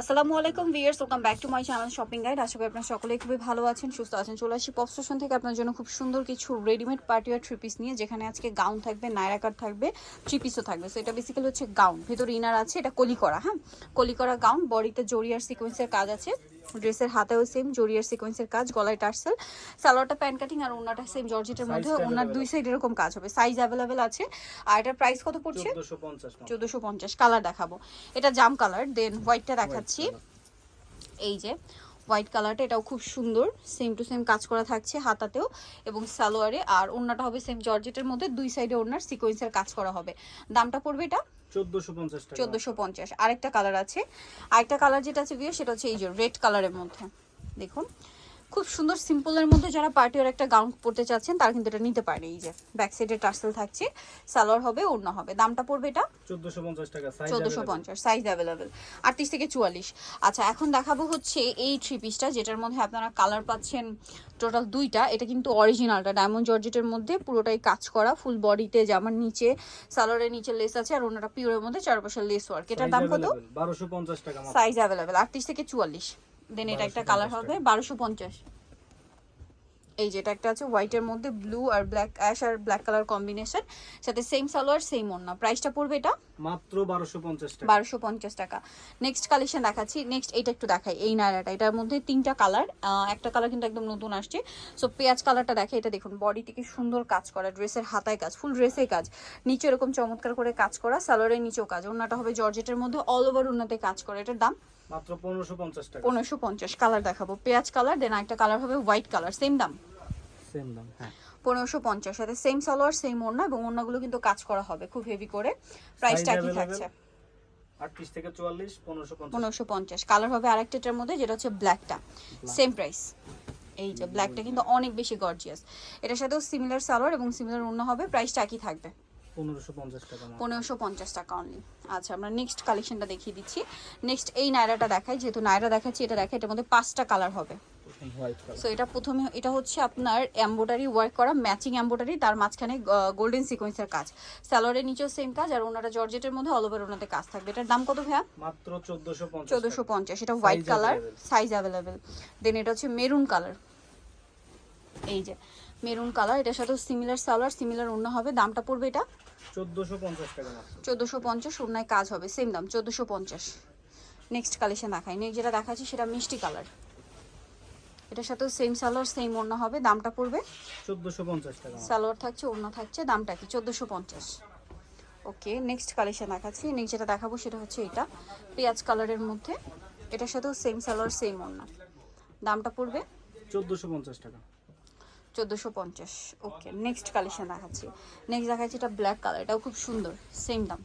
আসসালামু আলাইকুম viewers welcome back to my channel shopping guide. আশা করি আপনারা সকলেই খুবই ভালো আছেন, সুস্থ আছেন। চলে আসি পপ স্টেশন থেকে আপনার জন্য খুব সুন্দর কিছু রেডিমেড পার্টি আর থ্রি পিস নিয়ে, যেখানে আজকে গাউন থাকবে নায়রা কাট থাকবে থ্রি পিসও থাকবে। সো এটা বেসিক্যালি হচ্ছে গাউন ভেতরে ইনার আছে, এটা কলি করা হ্যাঁ কলি করা গাউন বডিতে জরিয়ার সিকোয়েন্সের কাজ আছে। ড্রেসের হাতেও সেম জরিয়ার সিকোয়েন্সের কাজ গলায় টার্সেল। সালোয়ারটা প্যান্ট কাটিং আর ওনাটা সেম জর্জেটের মধ্যে ওনার দুই সাইড এরকম কাজ হবে। সাইজ অ্যাভেলেবেল আছে। আর এটার প্রাইস কত পড়ছে? চোদ্দশো পঞ্চাশ কালার দেখাবো। এটা জাম কালার দেন হোয়াইটটা দেখাচ্ছি। এই যে হোয়াইট কালারটা এটাও খুব সুন্দর। সেম টু সেম কাজ করা থাকছে হাতাতেও এবং সালোয়ারে। আর ওড়নাটা হবে সেম জর্জেটের মধ্যে দুই সাইডে ওনার সিকোয়েন্সের কাজ করা হবে। দামটা পড়বে এটা? চোদ্দশো পঞ্চাশ টাকা। চোদ্দোশো পঞ্চাশ। আরেকটা কালার আছে। আরেকটা কালার যেটা আছে ভিউ সেটা হচ্ছে এই যে রেড কালারের মধ্যে। দেখুন। খুব সুন্দর সিম্পলের মধ্যে যারা পার্টি পার্টির একটা গাউন পরতে চাচ্ছেন তারা কিন্তু এটা নিতে পারে এই যে ব্যাক সাইডে টার্সেল থাকছে সালোয়ার হবে ওড়না হবে। দামটা পড়বে এটা? চোদ্দশো পঞ্চাশ টাকা চোদ্দোশো পঞ্চাশ সাইজ অ্যাভেলেবেল আটত্রিশ থেকে চুয়াল্লিশ। আচ্ছা এখন দেখাবো হচ্ছে এই থ্রি পিসটা যেটার মধ্যে আপনারা কালার পাচ্ছেন টোটাল দুইটা। এটা কিন্তু অরিজিনালটা ডায়মন্ড জর্জেটের মধ্যে পুরোটাই কাজ করা ফুল বডিতে জামার নিচে সালোয়ারের নিচে লেস আছে আর ওনাটা পিওরের মধ্যে চারপাশে লেস ওয়ার্ক এটার দাম কত? বারোশো পঞ্চাশ টাকা সাইজ অ্যাভেলেবেল আটত্রিশ থেকে চুয়াল্লিশ। দেন এটা একটা কালার হবে বারোশো পঞ্চাশ। এই যেটা একটা আছে হোয়াইটের মধ্যে ব্লু আর ব্ল্যাক অ্যাশ আর ব্ল্যাক কালার কম্বিনেশন সাথে সেম সালোয়ার সেম ওড়না। প্রাইসটা পড়বে এটা? মাত্র বারোশো পঞ্চাশ টাকা। বারোশো পঞ্চাশ টাকা। নেক্সট কালেকশন দেখাচ্ছি। নেক্সট এটা একটু দেখাই এই নায়রাটা এটার মধ্যে তিনটা কালার একটা কালার কিন্তু একদম নতুন আসছে। সো পেঁয়াজ কালারটা দেখে এটা দেখুন বডি থেকে সুন্দর কাজ করা ড্রেসের হাতায় কাজ ফুল ড্রেসে কাজ। নিচে এরকম চমৎকার করে কাজ করা সালোয়ারের নিচেও কাজ। ওনাটা হবে জর্জেটের মধ্যে অল ওভার ওনাতে কাজ করা। এটার দাম মাত্র পনেরোশো পঞ্চাশ টাকা। পনেরোশো পঞ্চাশ কালার দেখাবো। পেঁয়াজ কালার দেন একটা কালার হবে হোয়াইট কালার সেম দাম। সেম দাম হ্যাঁ। পনেরোশো পঞ্চাশ সাথে সেম সালোয়ার সেম ওড়না এবং ওড়নাগুলো কিন্তু কাজ করা হবে খুব হেভি করে। প্রাইসটা কি? থাকছে। আটত্রিশ থেকে চুয়াল্লিশ পনেরোশো পঞ্চাশ। পনেরোশো পঞ্চাশ কালার হবে আরেকটাটার মধ্যে যেটা হচ্ছে ব্ল্যাকটা সেম প্রাইস এই যে ব্ল্যাকটা কিন্তু অনেক বেশি গর্জিয়াস এটার সাথেও সিমিলার সালোয়ার এবং সিমিলার অন্য হবে প্রাইসটা একই থাকবে। পনেরোশো পঞ্চাশ টাকা অনলি আচ্ছা আমরা নেক্সট কালেকশনটা দেখিয়ে দিচ্ছি। নেক্সট এই নায়রাটা দেখাই যেহেতু নায়রা দেখাচ্ছি এটা দেখাই এটার মধ্যে পাঁচটা কালার হবে। সো এটা প্রথমে এটা হচ্ছে আপনার এম্বোটারি ওয়ার্ক করা ম্যাচিং এম্বোটারি তার মাঝখানে গোল্ডেন সিকোয়েন্সের কাজ। স্যালোয়ারের নিচেও সেম কাজ আর ওনারা জর্জেটের মধ্যে অল ওভার ওনাতে কাজ থাকবে। এটার দাম কত ভাইয়া? মাত্র চোদ্দোশো পঞ্চাশ এটা white colour size available then এটা হচ্ছে মেরুন কালার এই যে মেরুন কালার এটার সাথে সিমিলার সালোয়ার সিমিলার অন্য হবে। দামটা পড়বে এটা? চোদ্দশো পঞ্চাশ টাকা চোদ্দোশো পঞ্চাশ অন্যায় কাজ হবে। সেম দাম চোদ্দোশো পঞ্চাশ। নেক্সট কালেকশন দেখাই। নেক্সট যেটা দেখাচ্ছি সেটা মিষ্টি কালার। এটার সাথেও সেম সালোয়ার সেম অন্য হবে। দামটা পড়বে? চোদ্দশো পঞ্চাশ টাকা সালোয়ার থাকছে অন্য থাকছে। দামটা কি? চোদ্দোশো পঞ্চাশ। ওকে নেক্সট কালেকশন দেখাচ্ছি। নেক্সট যেটা দেখাবো সেটা হচ্ছে এটা। পেঁয়াজ কালারের মধ্যে। এটার সাথেও সেম সালোয়ার সেম অন্য দামটা পড়বে? চোদ্দশো পঞ্চাশ টাকা। চোদ্দোশো পঞ্চাশ। ওকে নেক্সট কালেকশন দেখাচ্ছি। নেক্সট দেখাচ্ছি এটা ব্ল্যাক কালার এটাও খুব সুন্দর সেম দাম।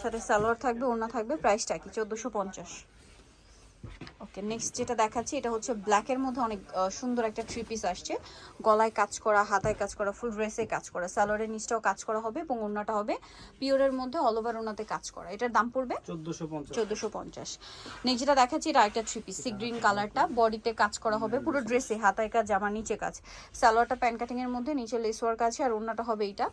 সাথে সালোয়ার থাকবে ওনা থাকবে প্রাইসটা কি চোদ্দোশো পঞ্চাশ। ওকে নেক্সট যেটা দেখাচ্ছি এটা হচ্ছে ব্ল্যাকের মধ্যে অনেক সুন্দর একটা থ্রি পিস আসছে। গলায় কাজ করা হাতায় কাজ করা ফুল ড্রেসে কাজ করা সালোয়ারের নিচটাও কাজ করা হবে এবং ওড়নাটা হবে পিওরের মধ্যে অল ওভার ওড়নাতে কাজ করা। এটার দাম পড়বে? চোদ্দশো পঞ্চাশ। নেক্সট যেটা দেখাচ্ছি এটা একটা থ্রি পিস সি গ্রিন কালারটা বডিতে কাজ করা হবে পুরো ড্রেসে হাতায় কাজ জামা নিচে কাজ। সালোয়ারটা প্যান্ট কাটিং এর মধ্যে নিচে লেস ওয়ার্ক আছে আর ওড়নাটা হবে এইটা।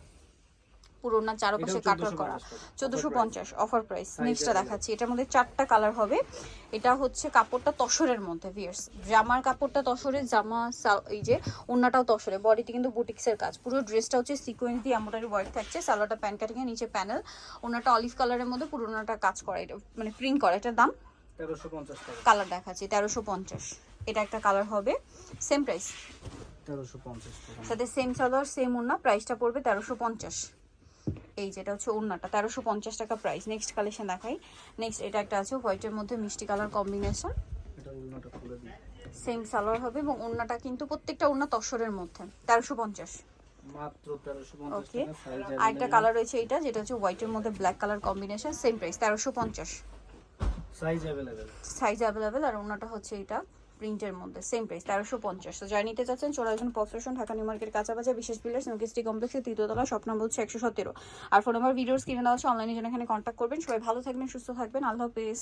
পুরো ওড়নার চারপাশে কাটার করা। চোদ্দোশো পঞ্চাশ অফার প্রাইস নেক্সটটা দেখাচ্ছি। এটার মধ্যে চারটা কালার হবে। এটা হচ্ছে কাপড়টা তসরের মধ্যে ভিয়ার্স জামার কাপড়টা তসরের জামা এই যে ওড়নাটাও তসরে। বডিতে কিন্তু বুটিক্সের কাজ। পুরো ড্রেসটা হচ্ছে সিকোয়েন্স দিয়ে এমব্রয়ডারি ওয়ার্ক থাকছে। সালোয়ারটা প্যান্ট কাটিং এর নিচে প্যানেল ওনাটা অলিভ কালারের মধ্যে পুরো ওনাটা কাজ করা। এটা মানে প্রিন্ট করা। এটার দাম? কালার দেখাচ্ছি। তেরোশো পঞ্চাশ। এটা একটা কালার হবে। সেম প্রাইস তেরোশো পঞ্চাশ সাথে সেম সালোয়ার সেম ওড়না প্রাইসটা পড়বে তেরোশো পঞ্চাশ। এই যেটা হচ্ছে ওড়নাটা তেরোশো পঞ্চাশ টাকা প্রাইস নেক্সট কালেকশন দেখাই। নেক্সট এটা একটা আছে হোয়াইটের মধ্যে মিষ্টি কালার কম্বিনেশন সেম সালোয়ার হবে এবং ওড়নাটা কিন্তু প্রত্যেকটা ওড়না তসরের মধ্যে তেরোশো পঞ্চাশ। ওকে আরেকটা কালার রয়েছে এটা যেটা হচ্ছে হোয়াইটের মধ্যে black colour combination same price তেরোশো পঞ্চাশ। সাইজ অ্যাভেলেবেল সাইজ অ্যাভেলেবেল আর ওনাটা হচ্ছে এটা প্রিন্টের মধ্যে সেম প্রাইস তেরোশো পঞ্চাশ। তো যারা নিতে চাচ্ছেন চলে আসবেন পপস্টেশন ঢাকা নিউ মার্কেট কাঁচাবাজার, বিশেষ বিল্ডার্স নকিস্টি কমপ্লেক্সের তৃতীয়তলা স্বপ্ন বলছে একশো সতেরো। আর ফোন নাম্বার ভিডিওস কিনে দেওয়া হচ্ছে অনলাইনে যেন এখানে কন্ট্যাক্ট করবেন। সবাই ভালো থাকবেন, সুস্থ থাকবেন। আল্লাহ হাফেজ।